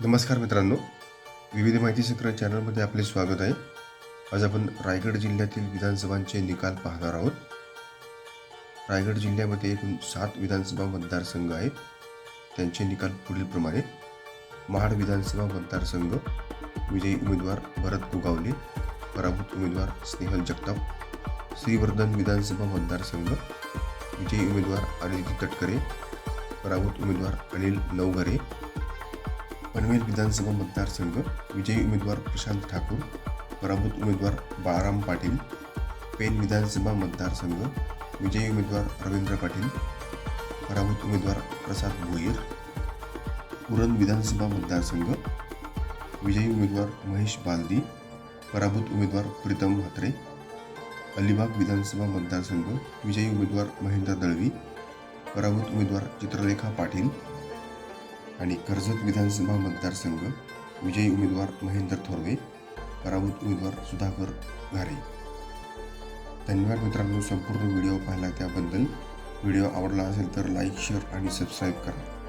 नमस्कार मित्रांनो. विविध माहिती संग्रह चॅनलमध्ये आपले स्वागत आहे. आज आपण रायगड जिल्ह्यातील विधानसभांचे निकाल पाहणार आहोत. रायगड जिल्ह्यामध्ये एकूण सात विधानसभा मतदारसंघ आहेत. त्यांचे निकाल पुढीलप्रमाणे महाड विधानसभा मतदारसंघ विजयी उमेदवार भरत गोगावले पराभूत उमेदवार स्नेहल जगताप श्रीवर्धन विधानसभा मतदारसंघ विजयी उमेदवार अनिल तटकरे पराभूत उमेदवार अनिल नवघरे पनवेल विधानसभा मतदारसंघ, विजयी उमेदवार प्रशांत ठाकूर, पराभूत उमेदवार बाळाराम पाटील पेन विधानसभा मतदारसंघ, विजयी उमेदवार रवींद्र पाटील, पराभूत उमेदवार प्रसाद भोईर, उरण विधानसभा मतदारसंघ, विजयी उमेदवार महेश बालदी, पराभूत उमेदवार प्रीतम म्हात्रे अलिबाग विधानसभा मतदारसंघ, विजयी उमेदवार महेंद्र दळवी, पराभूत उमेदवार चित्रलेखा पाटील आणि कर्जत विधानसभा मतदारसंघ विजयी उमेदवार महेंद्र थोरवे पराभूत उमेदवार सुधाकर घारे. धन्यवाद मित्रांनो संपूर्ण व्हिडिओ पाहिला त्याबद्दल. व्हिडिओ आवडला असेल तर लाईक शेअर आणि सबस्क्राईब करा.